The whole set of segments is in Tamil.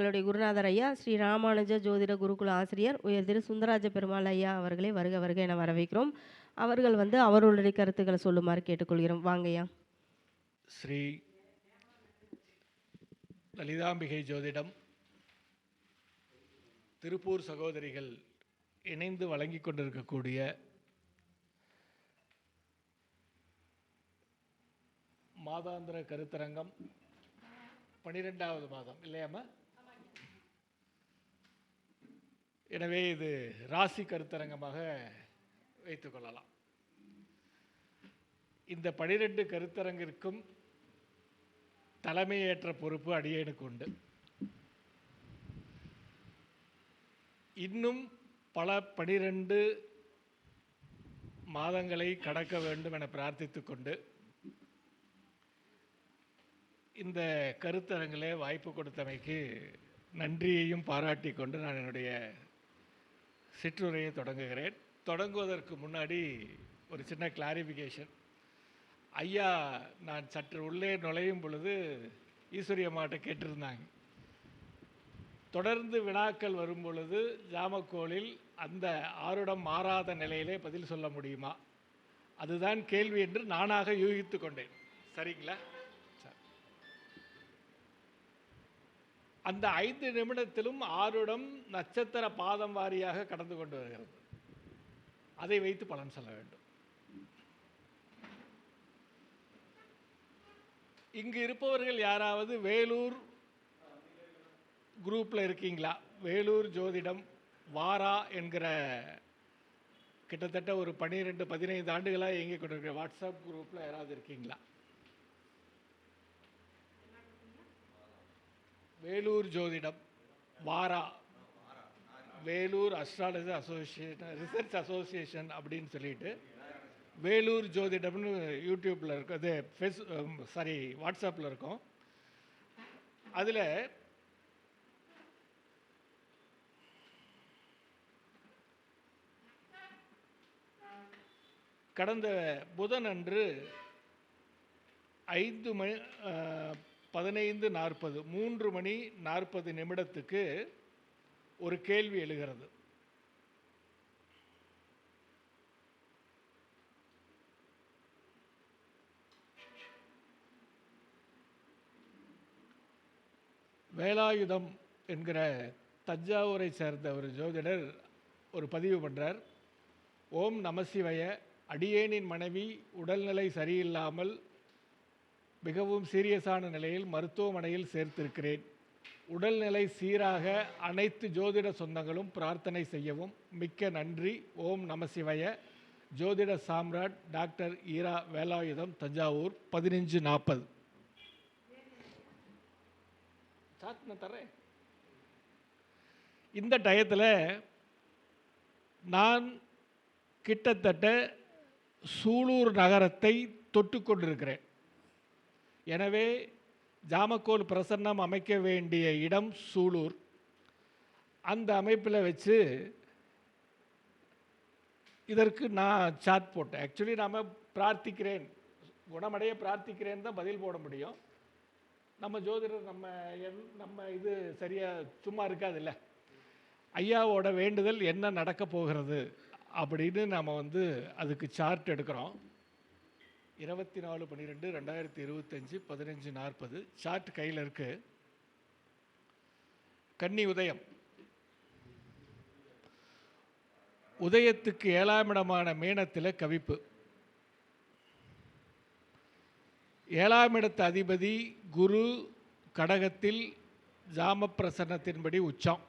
எங்களுடைய குருநாதர் ஐயா ஸ்ரீ ராமானுஜ ஜோதிட குருகுல ஆசிரியர் உயர் திரு சுந்தராஜ பெருமாள் ஐயா அவர்களை வருக வருக என வரவேற்கிறோம். அவர்கள் வந்து அவர்களுடைய கருத்துக்களை சொல்லுமாறு கேட்டுக்கொள்கிறோம். வாங்கய்யா ஸ்ரீ லலிதாம்பிகை ஜோதிடம் திருப்பூர் சகோதரிகள் இணைந்து வழங்கி கொண்டிருக்கக்கூடிய மாதாந்திர கருத்தரங்கம் பனிரெண்டாவது மாதம் இல்லையாம்மா? எனவே இது ராசி கருத்தரங்கமாக வைத்துக்கொள்ளலாம் இந்த பனிரெண்டு கருத்தரங்கிற்கும் தலைமையேற்ற பொறுப்பு அடியேனுக்கு உண்டு. இன்னும் பல பனிரெண்டு மாதங்களை கடக்க வேண்டும் என பிரார்த்தித்து கொண்டு இந்த கருத்தரங்கிலே வாய்ப்பு கொடுத்தமைக்கு நன்றியையும் பாராட்டி கொண்டு நான் என்னுடைய சிற்றுரையை தொடங்குகிறேன். தொடங்குவதற்கு முன்னாடி ஒரு சின்ன கிளாரிஃபிகேஷன் ஐயா நான் சற்று உள்ளே நுழையும் பொழுது ஈஸ்வரி அம்மாட்ட கேட்டிருந்தாங்க. தொடர்ந்து வினாக்கள் வரும் பொழுது ஜாமக்கோளில் அந்த ஆருடம் மாறாத நிலையிலே பதில் சொல்ல முடியுமா? அதுதான் கேள்வி என்று நானாக யூகித்து கொண்டேன். சரிங்களா? அந்த ஐந்து நிமிடத்திலும் ஆருடம் நட்சத்திர பாதம் வாரியாக கடந்து கொண்டு வருகிறது. அதை வைத்து பலன் சொல்ல வேண்டும். இங்கு இருப்பவர்கள் யாராவது வேலூர் குரூப்பில் இருக்கீங்களா? வேலூர் ஜோதிடம் வாரா என்கிற கிட்டத்தட்ட ஒரு பன்னிரெண்டு பதினைந்து ஆண்டுகளாக இயங்கி கொண்டிருக்கிற வாட்ஸ்அப் குரூப்பில் யாராவது இருக்கீங்களா? வேலூர் ஜோதிடம் வாரா Vellore astrology association research association அப்படின்னு சொல்லிட்டு வேலூர் ஜோதிடம்னு யூடியூப்பில் இருக்கும் அது ஃபேஸ் சாரி வாட்ஸ்அப்பில் இருக்கும். அதில் கடந்த புதன் அன்று ஐந்து மணி பதினைந்து நாற்பது மூன்று மணி நாற்பது நிமிடத்துக்கு ஒரு கேள்வி எழுகிறது. வேலாயுதம் என்கிற தஞ்சாவூரை சேர்ந்த ஒரு ஜோதிடர் ஒரு பதிவு பண்ணுறார் ஓம் நமசிவய அடியேனின் மனைவி உடல்நிலை சரியில்லாமல் மிகவும் சீரியஸான நிலையில் மருத்துவமனையில் சேர்த்திருக்கிறேன். உடல்நிலை சீராக அனைத்து ஜோதிட சொந்தங்களும் பிரார்த்தனை செய்யவும் மிக்க நன்றி. ஓம் நமசிவய ஜோதிட சாம்ராட் டாக்டர் ஈரா வேலாயுதம் தஞ்சாவூர் பதினஞ்சு நாற்பது சாட் தரேன் இந்த டயத்தில் நான் கிட்டத்தட்ட சூலூர் நகரத்தை தொட்டு கொண்டிருக்கிறேன் எனவே ஜாமக்கோல் பிரசன்னம் அமைக்க வேண்டிய இடம் சூலூர். அந்த அமைப்பில் வச்சு இதற்கு நான் சாட் போட்டேன். ஆக்சுவலி நாம் பிரார்த்திக்கிறேன். குணமடைய பிரார்த்திக்கிறேன் தான் பதில் போட முடியும். நம்ம ஜோதிடர் நம்ம என் நம்ம இது சரியாக சும்மா இருக்காதுல்ல. ஐயாவோட வேண்டுதல் என்ன நடக்க போகிறது அப்படின்னு நாம் வந்து அதுக்கு சார்ட் எடுக்கிறோம். இருபத்தி நாலு பன்னிரெண்டு ரெண்டாயிரத்தி இருபத்தஞ்சி பதினஞ்சு நாற்பது. சார்ட் கையில் இருக்கு. கன்னி உதயம். உதயத்துக்கு ஏழாம் இடமான மீனத்தில் கவிப்பு. ஏழாம் இடத்து அதிபதி குரு கடகத்தில் ஜாம பிரசன்னத்தின்படி உச்சம்.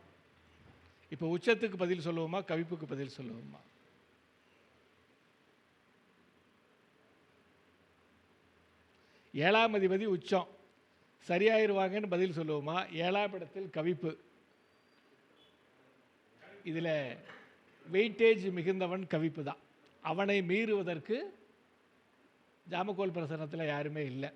இப்போ உச்சத்துக்கு பதில் சொல்லுவோமா கவிப்புக்கு பதில் சொல்லுவோமா? ஏழாம் அதிபதி உச்சம். சரியாயிருவாங்கன்னு பதில் சொல்லுவோமா? ஏழாம் இடத்தில் கவிப்பு. இதில் வெயிட்டேஜ் மிகுந்தவன் கவிப்பு தான். அவனை மீறுவதற்கு ஜாமக்கோல் பிரசனத்தில் யாருமே இல்லை.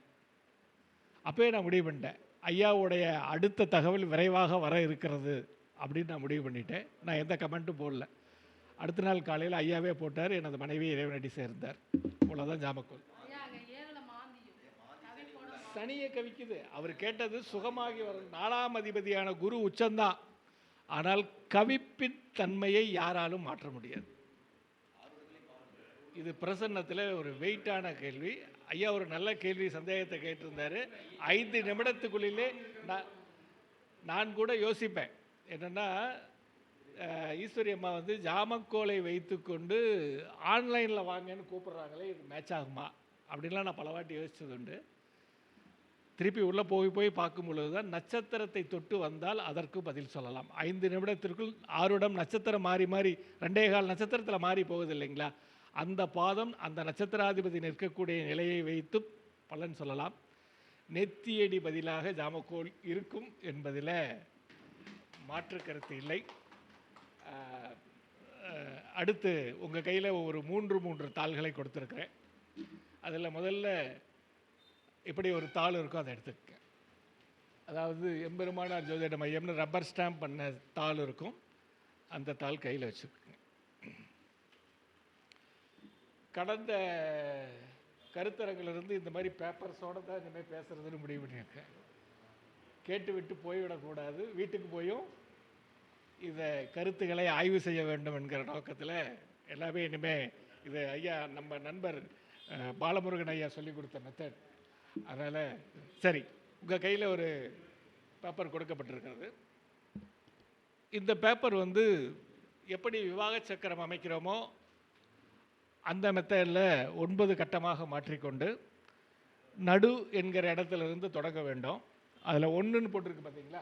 அப்போயே நான் முடிவு பண்ணிட்டேன். ஐயாவுடைய அடுத்த தகவல் விரைவாக வர இருக்கிறது அப்படின்னு நான் முடிவு பண்ணிட்டேன். நான் எந்த கமெண்ட்டும் போடல. அடுத்த நாள் காலையில் ஐயாவே போட்டார் எனது மனைவி இறைவனடி சேர்ந்தார். இவ்வளோதான் ஜாமக்கோல். சனியை கவிக்குது. அவர் கேட்டது சுகமாகி வரும் நாலாம் அதிபதியான குரு உச்சந்தான். ஆனால் கவிப்பின் தன்மையை யாராலும் மாற்ற முடியாது. இது பிரசன்னத்தில் ஒரு வெயிட்டான கேள்வி. ஐயா ஒரு நல்ல கேள்வி சந்தேகத்தை கேட்டிருந்தார். ஐந்து நிமிடத்துக்குள்ளிலே நான் நான் கூட யோசிப்பேன். என்னென்னா ஈஸ்வரி அம்மா வந்து ஜாமக்கோலை வைத்துக்கொண்டு ஆன்லைனில் வாங்கன்னு கூப்பிட்றாங்களே இது மேட்ச் ஆகுமா? அப்படின்லாம் நான் பலவாட்டி யோசிச்சது உண்டு திருப்பி உள்ளே போய் போய் பார்க்கும் பொழுது தான் நட்சத்திரத்தை தொட்டு வந்தால் அதற்கு பதில் சொல்லலாம். ஐந்து நிமிடத்திற்குள் ஆறுடம் நட்சத்திரம் மாறி மாறி ரெண்டே கால் நட்சத்திரத்தில் மாறி போகுது இல்லைங்களா? அந்த பாதம் அந்த நட்சத்திராதிபதி நிற்கக்கூடிய நிலையை வைத்து பலன் சொல்லலாம். நெத்தியடி பதிலாக ஜாமக்கோல் இருக்கும் என்பதில் மாற்று கருத்து இல்லை. அடுத்து உங்கள் கையில் ஒரு மூன்று மூன்று தாள்களை கொடுத்துருக்குறேன். அதில் முதல்ல இப்படி ஒரு தாள் இருக்கோ அதை எடுத்துக்க அதாவது எம்பெருமானார் ஜோதிட மையம்னு ரப்பர் ஸ்டாம்ப் பண்ண தாள் இருக்கும். அந்த தாள் கையில் வச்சுக்கோங்க. கடந்த கருத்தரங்கிலிருந்து இந்த மாதிரி பேப்பர்ஸோட தான் இனிமேல் பேசுகிறதுன்னு முடிவு பண்ணியிருக்கேன். கேட்டு விட்டு போய்விடக்கூடாது. வீட்டுக்கு போயும் இதை கருத்துக்களை ஆய்வு செய்ய வேண்டும் என்கிற நோக்கத்தில் எல்லாமே இனிமேல் இது ஐயா நம்ம நண்பர் பாலமுருகன் ஐயா சொல்லிக் கொடுத்த மெத்தட் அதனால் சரி உங்கள் கையில் ஒரு பேப்பர் கொடுக்கப்பட்டிருக்கிறது. இந்த பேப்பர் வந்து எப்படி விவாக சக்கரம் அமைக்கிறோமோ அந்த மெத்தடில் ஒன்பது கட்டமாக மாற்றிக்கொண்டு நடு என்கிற இடத்துல இருந்து தொடங்க வேண்டும். அதில் ஒன்றுன்னு போட்டிருக்கு பார்த்தீங்களா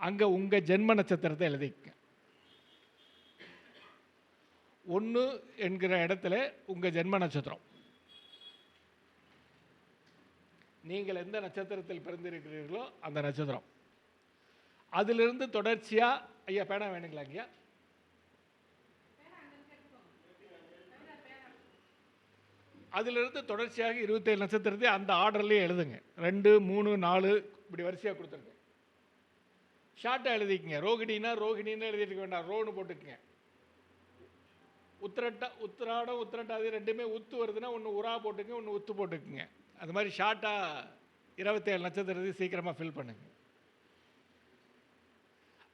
அங்கே உங்கள் ஜென்ம நட்சத்திரத்தை எழுதிக்க ஒன்று என்கிற இடத்துல உங்கள் ஜென்ம நட்சத்திரம். நீங்கள் எந்த நட்சத்திரத்தில் பிறந்திருக்கிறீர்களோ அந்த நட்சத்திரம். அதிலிருந்து தொடர்ச்சியாக ஐயா பேனா வேணுங்களா ஐயா அதிலிருந்து தொடர்ச்சியாக இருபத்தேழு நட்சத்திரத்தை அந்த ஆர்டர்லேயே எழுதுங்க. ரெண்டு மூணு நாலு இப்படி வரிசையாக கொடுத்துருங்க. ஷார்ட்டாக எழுதிக்கங்க. ரோகிணினா ரோகிணின்னு எழுதிட்டு வேண்டாம். ரோன்னு போட்டுக்கங்க. உத்திரட்டா உத்திராடம் உத்திரட்டாதி ரெண்டுமே உத்து வருதுன்னா ஒன்று உரா போட்டுக்கங்க ஒன்று உத்து போட்டுக்குங்க. அது மாதிரி ஷார்ட்டாக இருபத்தேழு நட்சத்திரத்தையும் சீக்கிரமாக ஃபில் பண்ணுங்கள்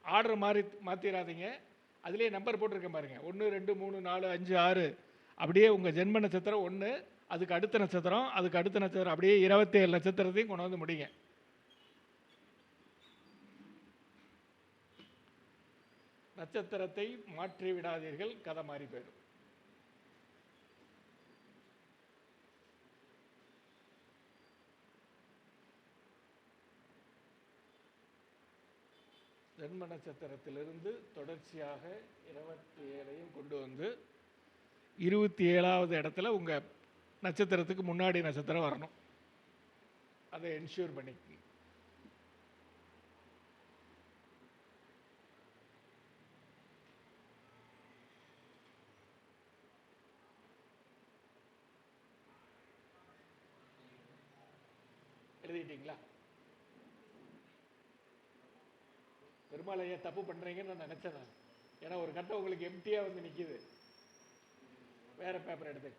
ஆர்டர் மாறி மாற்றிடாதீங்க அதுலேயே நம்பர் போட்டிருக்கேன் பாருங்க. ஒன்று ரெண்டு மூணு நாலு அஞ்சு ஆறு. அப்படியே உங்கள் ஜென்ம நட்சத்திரம் ஒன்று அதுக்கு அடுத்த நட்சத்திரம் அதுக்கு அடுத்த நட்சத்திரம். அப்படியே இருபத்தேழு நட்சத்திரத்தையும் கொண்டு வந்து முடியுங்க நட்சத்திரத்தை மாற்றி விடாதீர்கள். கதை மாறி போயிடும். ஜென்ம நட்சத்திரத்திலிருந்து தொடர்ச்சியாக இருபத்தி ஏழையும் கொண்டு வந்து இருபத்தி ஏழாவது இடத்துல உங்கள் நட்சத்திரத்துக்கு முன்னாடி நட்சத்திரம் வரணும். அதை என்ஷூர் பண்ணிக்கு எழுதிட்டீங்களா? பெருமாள் ஐயா தப்பு பண்ணுறீங்கன்னு நான் நினச்சேன் நான். ஏன்னா ஒரு கட்டம் உங்களுக்கு எம்டியாக வந்து நிற்கிது வேறு பேப்பர் எடுத்து.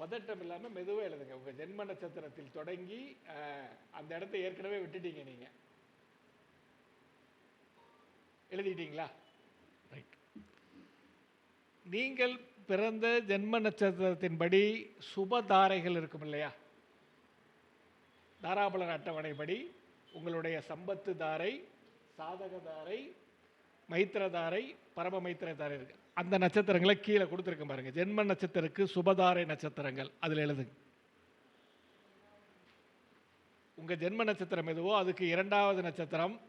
பதட்டம் இல்லாமல் மெதுவாக எழுதுங்க. உங்கள் ஜென்ம நட்சத்திரத்தில் தொடங்கி அந்த இடத்த ஏற்கனவே விட்டுட்டீங்க நீங்கள் எழுதிட்டீங்களா? ரைட் நீங்கள் பிறந்த ஜென்ம நட்சத்திரத்தின்படி சுபதாரைகள் இருக்கும் இல்லையா? தாராபலன் அட்டவணைப்படி உங்களுடைய சம்பத்து தாரை சாதக தாரை பரம மைத்திரதாரை இருக்கு. அந்த நட்சத்திரங்களை கீழே கொடுத்துருக்க பாருங்க. ஜென்ம நட்சத்திரக்கு சுபதாரை நட்சத்திரங்கள். அதில் எழுதுங்க. உங்க ஜென்ம நட்சத்திரம் எதுவோ அதுக்கு இரண்டாவது நட்சத்திரம்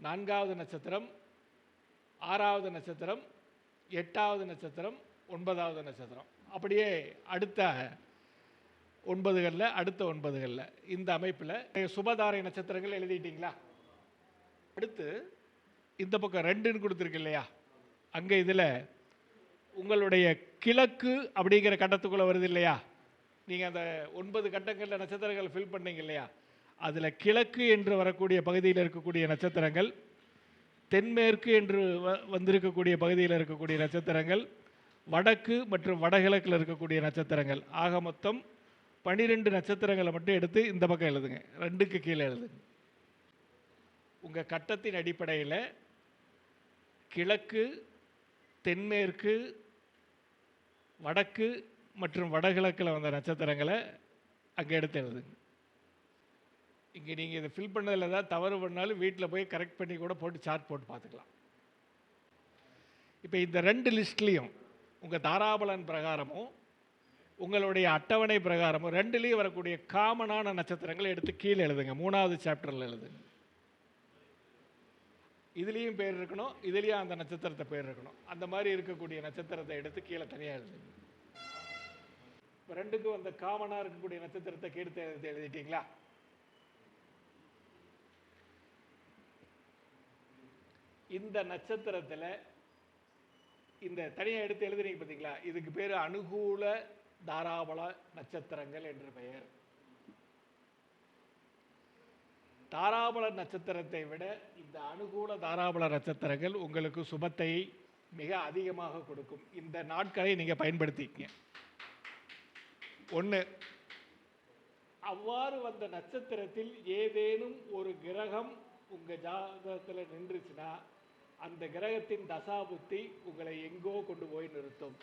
நான்காவது நட்சத்திரம் ஆறாவது நட்சத்திரம் எட்டாவது நட்சத்திரம் ஒன்பதாவது நட்சத்திரம். அப்படியே அடுத்த ஒன்பதுகளில் அடுத்த ஒன்பதுகளில். இந்த அமைப்பில் சுபதாரை நட்சத்திரங்கள் எழுதிட்டீங்களா? அடுத்து இந்த பக்கம் ரெண்டுன்னு கொடுத்துருக்கு இல்லையா? அங்கே இதில் உங்களுடைய கிழக்கு அப்படிங்கிற கட்டத்துக்குள்ளே வருது இல்லையா? நீங்கள் அந்த ஒன்பது கட்டங்களில் நட்சத்திரங்கள் ஃபில் பண்ணீங்க இல்லையா? அதில் கிழக்கு என்று வரக்கூடிய பகுதியில் இருக்கக்கூடிய நட்சத்திரங்கள் தென்மேற்கு என்று வ வந்திருக்கக்கூடிய பகுதியில் இருக்கக்கூடிய நட்சத்திரங்கள் வடக்கு மற்றும் வடகிழக்கில் இருக்கக்கூடிய நட்சத்திரங்கள். ஆக மொத்தம் பனிரெண்டு நட்சத்திரங்களை மட்டும் எடுத்து இந்த பக்கம் எழுதுங்க. ரெண்டுக்கு கீழே எழுதுங்க. உங்கள் கட்டத்தின் அடிப்படையில் கிழக்கு தென்மேற்கு வடக்கு மற்றும் வடகிழக்கில் வந்த நட்சத்திரங்களை அங்கே எடுத்து எழுதுங்க. இங்கே நீங்கள் இதை ஃபில் பண்ணதில் ஏதாவது தவறு பண்ணாலும் வீட்டில் போய் கரெக்ட் பண்ணி கூட போட்டு சார்ட் போட்டு பார்த்துக்கலாம். இப்போ இந்த ரெண்டு லிஸ்ட்லேயும் உங்கள் தாராபலன் பிரகாரமும் உங்களுடைய அட்டவணை பிரகாரமும் ரெண்டுலேயும் வரக்கூடிய காமனான நட்சத்திரங்களை எடுத்து கீழே எழுதுங்க. மூணாவது சாப்டரில் எழுதுங்க இதுலேயும் பேர் இருக்கணும் இதுலேயும் அந்த நட்சத்திரத்தை பேர் இருக்கணும். அந்த மாதிரி இருக்கக்கூடிய நட்சத்திரத்தை எடுத்து கீழே தனியாக எழுதுங்க இப்போ ரெண்டுக்கும் அந்த காமனாக இருக்கக்கூடிய நட்சத்திரத்தை கீழே எழுதி எழுதிட்டீங்களா? இந்த நட்சத்திரத்தில் இந்த தனியாக எடுத்து எழுதுறீங்க பார்த்தீங்களா இதுக்கு பேர் அனுகூல தாராபல நட்சத்திரங்கள் என்று பெயர். தாராபல நட்சத்திரத்தை விட இந்த அனுகூல தாராபல நட்சத்திரங்கள் உங்களுக்கு சுபத்தை மிக அதிகமாக கொடுக்கும். இந்த நாட்களை நீங்கள் பயன்படுத்திக்க ஒன்று அவ்வாறு வந்த நட்சத்திரத்தில் ஏதேனும் ஒரு கிரகம் உங்கள் ஜாதகத்தில் நின்றுச்சுன்னா அந்த கிரகத்தின் தசாபுத்தி உங்களை எங்கோ கொண்டு போய் நிறுத்தும்.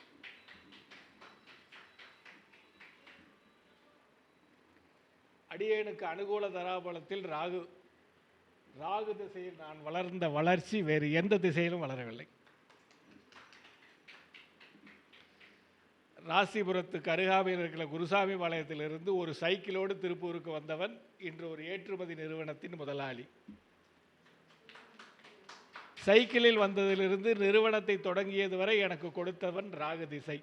அடியேனுக்கு அனுகூல தராபலத்தில் ராகு. ராகு திசையில் நான் வளர்ந்த வளர்ச்சி வேறு எந்த திசையிலும் வளரவில்லை. ராசிபுரத்துக்கு அருகாமையில் இருக்கிற குருசாமி பாளையத்திலிருந்து ஒரு சைக்கிளோடு திருப்பூருக்கு வந்தவன் இன்று ஒரு ஏற்றுமதி நிறுவனத்தின் முதலாளி. சைக்கிளில் வந்ததிலிருந்து நிறுவனத்தை தொடங்கியது வரை எனக்கு கொடுத்தவன் ராகு திசை.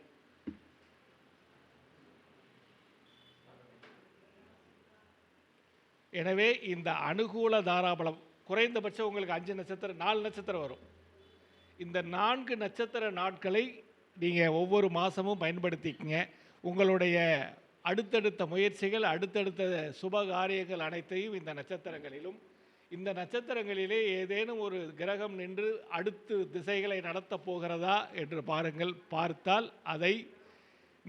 எனவே இந்த அனுகூல தாராபலம் குறைந்தபட்சம் உங்களுக்கு அஞ்சு நட்சத்திரம் நாலு நட்சத்திரம் வரும். இந்த நான்கு நட்சத்திர நாட்களை நீங்கள் ஒவ்வொரு மாதமும் பயன்படுத்திக்கங்க. உங்களுடைய அடுத்தடுத்த முயற்சிகள் அடுத்தடுத்த சுப காரியங்கள் அனைத்தையும் இந்த நட்சத்திரங்களிலும் இந்த நட்சத்திரங்களிலே ஏதேனும் ஒரு கிரகம் நின்று அடுத்து திசைகளை நடத்தப் போகிறதா என்று பாருங்கள். பார்த்தால் அதை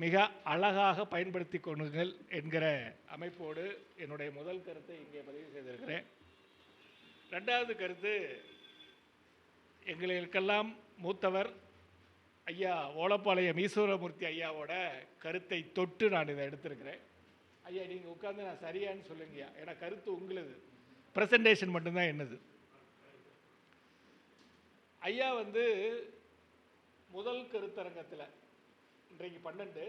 மிக அழகாக பயன்படுத்தி கொள்ளுங்கள் என்கிற அமைப்போடு என்னுடைய முதல் கருத்தை இங்கே பதிவு செய்திருக்கிறேன். ரெண்டாவது கருத்து எங்களுக்கெல்லாம் மூத்தவர் ஐயா ஓலப்பாளையம் ஈஸ்வரமூர்த்தி ஐயாவோட கருத்தை தொட்டு நான் இதை எடுத்திருக்கிறேன். ஐயா நீங்கள் உட்காந்து நான் சரியான்னு சொல்லுங்கய்யா. ஏன்னா கருத்து உங்களது. ப்ரெசன்டேஷன் மட்டும்தான் என்னது. ஐயா வந்து முதல் கருத்தரங்கத்தில் இன்றைக்கு பன்னெண்டு.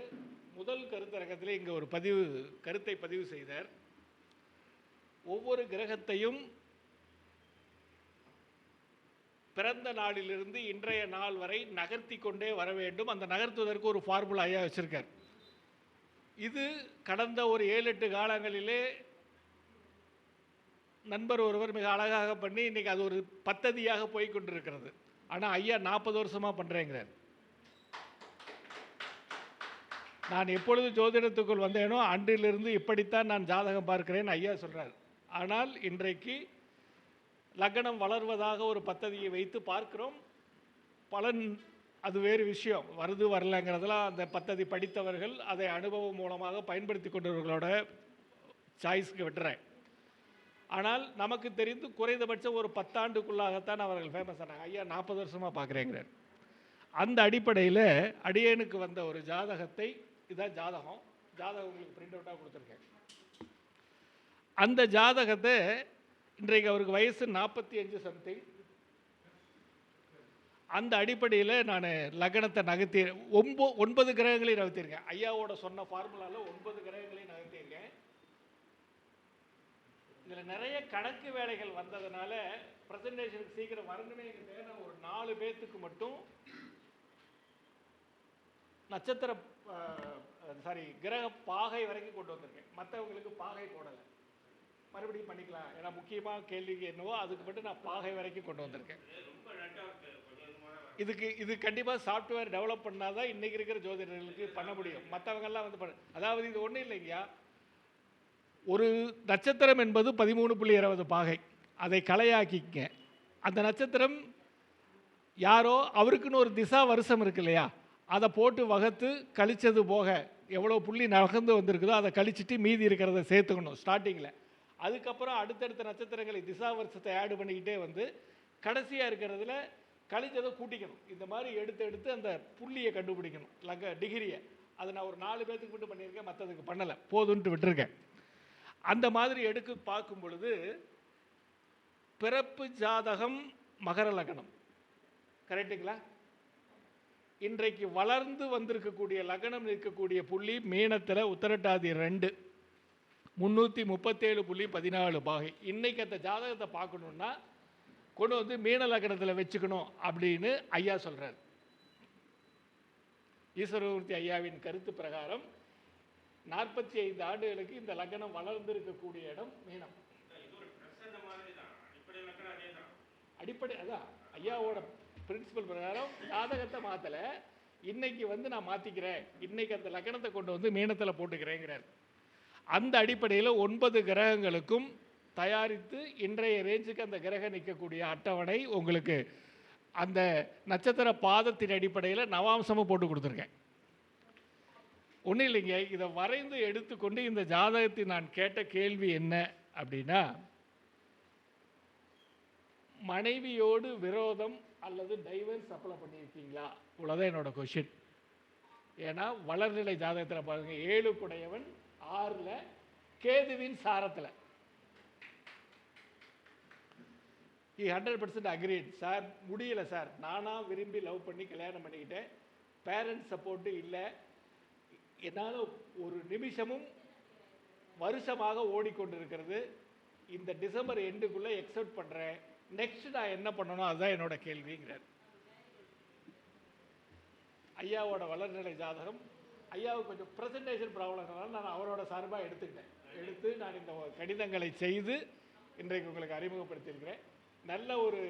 முதல் கருத்தரங்கத்தில் இங்கே ஒரு பதிவு கருத்தை பதிவு செய்தார். ஒவ்வொரு கிரகத்தையும் பிறந்த நாளிலிருந்து இன்றைய நாள் வரை நகர்த்தி கொண்டே வர வேண்டும். அந்த நகர்த்துவதற்கு ஒரு ஃபார்முலாயாக ஐயா இது கடந்த ஒரு ஏழு எட்டு காலங்களிலே நண்பர் ஒருவர் மிக அழகாக பண்ணி இன்றைக்கி அது ஒரு பத்ததியாக போய்கொண்டிருக்கிறது ஆனால் ஐயா நாற்பது வருஷமாக பண்ணுறேங்கிறார் நான் எப்பொழுது ஜோதிடத்துக்குள் வந்தேனோ அன்றிலிருந்து இப்படித்தான் நான் ஜாதகம் பார்க்கிறேன் ஐயா சொல்கிறார் ஆனால் இன்றைக்கு லக்னம் வளர்வதாக ஒரு பத்ததியை வைத்து பார்க்கிறோம். பலன் அது வேறு விஷயம். வருது வரலங்கிறதெல்லாம் அந்த பத்ததி படித்தவர்கள் அதை அனுபவம் மூலமாக பயன்படுத்தி கொண்டவர்களோட சாய்ஸ்க்கு விட்டுறேன். ஆனால் நமக்கு தெரிந்து குறைந்தபட்சம் ஒரு பத்தாண்டுக்குள்ளாகத்தான் அவர்கள் ஃபேமஸ் ஆனாங்க. ஐயா நாற்பது வருஷமாக பார்க்குறேங்கிறார். அந்த அடிப்படையில் அடியேனுக்கு வந்த ஒரு ஜாதகத்தை இதுதான் ஜாதகம். ஜாதகம் உங்களுக்கு பிரிண்ட் அவுட்டாக கொடுத்துருக்கேன். அந்த ஜாதகத்தை இன்றைக்கு அவருக்கு வயசு நாற்பத்தி அஞ்சு சம்திங் அந்த அடிப்படையில் நான் லக்னத்தை நகர்த்தி ஒம்போ ஒன்பது கிரகங்களையும் நகர்த்தியிருக்கேன். ஐயாவோட சொன்ன ஃபார்முலாவில் ஒன்பது கிரகங்களையும் நகர்த்தியிருக்கேன். இதில் நிறைய கணக்கு வேலைகள் வந்ததுனால ப்ரெசன்டேஷனுக்கு சீக்கிரம் வரணுமே நான் ஒரு நாலு பேர்த்துக்கு மட்டும் நட்சத்திர சாரி கிரக பாகை வரைக்கும் கொண்டு வந்திருக்கேன். மற்றவங்களுக்கு பாகை போடலை. மறுபடியும் பண்ணிக்கலாம். ஏன்னா முக்கியமாக கேள்விக்கு என்னவோ அதுக்கு மட்டும் நான் பாகை வரைக்கும் கொண்டு வந்திருக்கேன். இதுக்கு இது கண்டிப்பாக சாஃப்ட்வேர் டெவலப் பண்ணால் தான் இன்றைக்கி இருக்கிற ஜோதிடர்களுக்கு பண்ண முடியும். மற்றவங்கெல்லாம் வந்து பண்ண அதாவது இது ஒன்றும் இல்லைங்கய்யா ஒரு நட்சத்திரம் என்பது பதிமூணு புள்ளி இருபது பாகை. அதை கலையாக்கிக்க அந்த நட்சத்திரம் யாரோ அவருக்குன்னு ஒரு திசா வருஷம் இருக்கு இல்லையா? அதை போட்டு வகுத்து கழிச்சது போக எவ்வளோ புள்ளி நகர்ந்து வந்திருக்குதோ அதை கழிச்சிட்டு மீதி இருக்கிறத சேர்த்துக்கணும் ஸ்டார்டிங்கில் அதுக்கப்புறம் அடுத்தடுத்த நட்சத்திரங்களை திசா வருஷத்தை ஆட் பண்ணிக்கிட்டே வந்து கடைசியாக இருக்கிறதுல கழிச்சதை கூட்டிக்கணும். இந்த மாதிரி எடுத்து எடுத்து அந்த புள்ளியை கண்டுபிடிக்கணும். லக டிகிரியை அதை நான் ஒரு நாலு பேர்த்துக்கு மட்டும் பண்ணியிருக்கேன் மற்றதுக்கு பண்ணலை. போதுன்ட்டு விட்டுருக்கேன். அந்த மாதிரி எடுக்க பார்க்கும் பொழுது பிறப்பு ஜாதகம் மகர லக்னம். கரெக்டுங்களா இன்றைக்கு வளர்ந்து வந்திருக்கக்கூடிய லக்னம் இருக்கக்கூடிய புள்ளி மீனத்தில் உத்தரட்டாதி ரெண்டு. முந்நூற்றி முப்பத்தேழு புள்ளி பதினாலு பாகை. இன்னைக்கு அந்த ஜாதகத்தை பார்க்கணுன்னா கொண்டு வந்து மீன லக்னத்தில் வச்சுக்கணும் அப்படின்னு ஐயா சொல்கிறார் ஈஸ்வரமூர்த்தி ஐயாவின் கருத்து பிரகாரம் நாற்பத்தி ஐந்து ஆண்டுகளுக்கு இந்த லக்னம் வளர்ந்திருக்கக்கூடிய இடம் மீனம். அடிப்படை அதான் ஐயாவோட பிரின்சிபல் பிரகாரம் ஜாதகத்தை மாற்றலை இன்னைக்கு வந்து நான் மாற்றிக்கிறேன் இன்னைக்கு அந்த லக்னத்தை கொண்டு வந்து மீனத்தில் போட்டுக்கிறேங்கிறார். அந்த அடிப்படையில் ஒன்பது கிரகங்களுக்கும் தயாரித்து இன்றைய ரேஞ்சுக்கு அந்த கிரகம் நிற்கக்கூடிய அட்டவணை உங்களுக்கு அந்த நட்சத்திர பாதத்தின் அடிப்படையில் நவாம்சமும் போட்டு கொடுத்துருக்கேன். ஒன்றும் இல்லைங்க இதை வரைந்து எடுத்துக்கொண்டு இந்த ஜாதகத்தை நான் கேட்ட கேள்வி என்ன அப்படின்னா மனைவியோடு விரோதம் அல்லது டைவர்ஸ் அப்ளை பண்ணியிருக்கீங்களா? இவ்வளோதான் என்னோட கொஷின் ஏன்னா வளர்நிலை ஜாதகத்தில் பாருங்க ஏழு குடையவன் ஆறில் கேதுவின் சாரத்தில். இ ஹண்ட்ரட் பர்சன்ட் அக்ரீட் சார் முடியல சார். நானாக விரும்பி லவ் பண்ணி கல்யாணம் பண்ணிக்கிட்டேன். பேரண்ட்ஸ் சப்போர்ட்டு இல்லை. என்னால் ஒரு நிமிஷமும் வருஷமாக ஓடிக்கொண்டிருக்கிறது. இந்த டிசம்பர் எண்டுக்குள்ளே எக்ஸப்ட் பண்ணுறேன் நெக்ஸ்ட் நான் என்ன பண்ணணும்? அதுதான் என்னோட கேள்விங்கிறார். ஐயாவோட வளர்நிலை ஜாதகம் ஐயாவுக்கு கொஞ்சம் ப்ரெசன்டேஷன் ப்ராப்ளம்னால நான் அவரோட சார்பாக எடுத்துக்கிட்டேன். எடுத்து நான் இந்த கடிதங்களை செய்து இன்றைக்கு உங்களுக்கு அறிமுகப்படுத்தியிருக்கிறேன். நல்ல ஒரு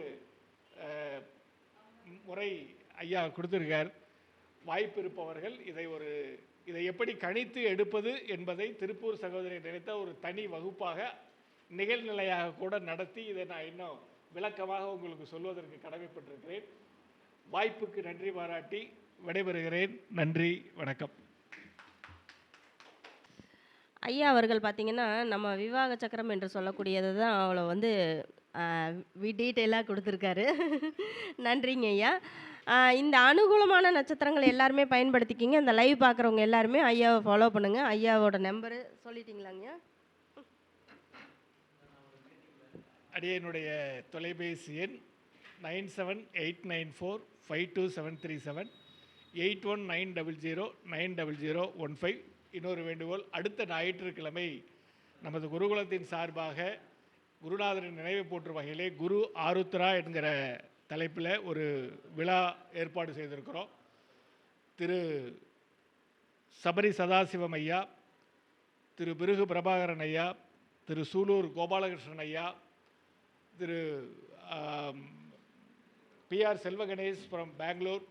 முறை ஐயா கொடுத்துருக்கார். வாய்ப்பு இருப்பவர்கள் இதை ஒரு இதை எப்படி கணித்து எடுப்பது என்பதை திருப்பூர் சகோதரி நினைத்த ஒரு தனி வகுப்பாக நிகழ்நிலையாக கூட நடத்தி இதை நான் இன்னும் விளக்கமாக உங்களுக்கு சொல்வதற்கு கடமைப்பட்டிருக்கிறேன். வாய்ப்புக்கு நன்றி பாராட்டி விடைபெறுகிறேன். நன்றி வணக்கம். ஐயா அவர்கள் பார்த்தீங்கன்னா நம்ம விவாக சக்கரம் என்று சொல்லக்கூடியது தான் அவளை வந்து டீட்டெயிலாக கொடுத்துருக்காரு. நன்றிங்க ஐயா. இந்த அனுகூலமான நட்சத்திரங்கள் எல்லாருமே பயன்படுத்திக்கிங்க. இந்த லைவ் பார்க்குறவங்க எல்லாருமே ஐயாவை ஃபாலோ பண்ணுங்கள் ஐயாவோட நம்பரு சொல்லிட்டீங்களாங்க அடியனுடைய தொலைபேசி எண் nine seven eight nine four five two seven three seven eight one nine double zero nine double zero one five. இன்னொரு வேண்டுகோள் அடுத்த ஞாயிற்றுக்கிழமை நமது குருகுலத்தின் சார்பாக குருநாதரின் நினைவு போற்றும் வகையிலே குரு ஆருத்ரா என்கிற தலைப்பில் ஒரு விழா ஏற்பாடு செய்திருக்கிறோம். திரு சபரி சதாசிவம் ஐயா திரு பிருகு பிரபாகரன் ஐயா திரு சூலூர் கோபாலகிருஷ்ணன் ஐயா திரு பிஆர் செல்வ கணேஷ் ஃப்ரம் பெங்களூர்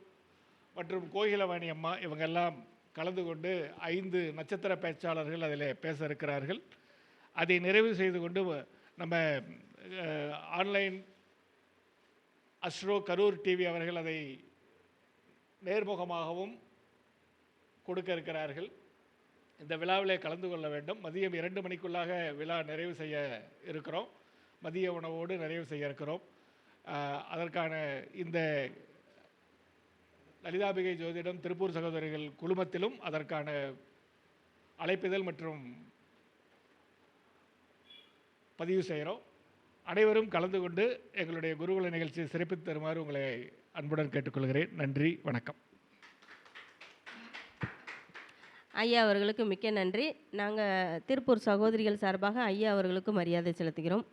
மற்றும் கோகிலவாணி அம்மா இவங்கெல்லாம் கலந்து கொண்டு ஐந்து நட்சத்திர பேச்சாளர்கள் அதில் பேச இருக்கிறார்கள். அதை நிறைவு செய்து கொண்டு நம்ம ஆன்லைன் அஸ்ரோ கரூர் டிவி அவர்கள் அதை நேர்முகமாகவும் கொடுக்க இருக்கிறார்கள். இந்த விழாவிலே கலந்து கொள்ள வேண்டும். மதியம் இரண்டு மணிக்குள்ளாக விழா நிறைவு செய்ய இருக்கிறோம். மதிய உணவோடு நிறைவு செய்ய இருக்கிறோம் அதற்கான இந்த லலிதாபிகை ஜோதிடம் திருப்பூர் சகோதரிகள் குழுமத்திலும் அதற்கான அழைப்பிதழ் மற்றும் பதிவு செய்கிறோம் அனைவரும் கலந்து கொண்டு எங்களுடைய குருகுல நிகழ்ச்சியை சிறப்பித்து தருமாறு உங்களை அன்புடன் கேட்டுக்கொள்கிறேன். நன்றி வணக்கம். ஐயா அவர்களுக்கு மிக்க நன்றி. நாங்கள் திருப்பூர் சகோதரிகள் சார்பாக ஐயா அவர்களுக்கு மரியாதை செலுத்துகிறோம்.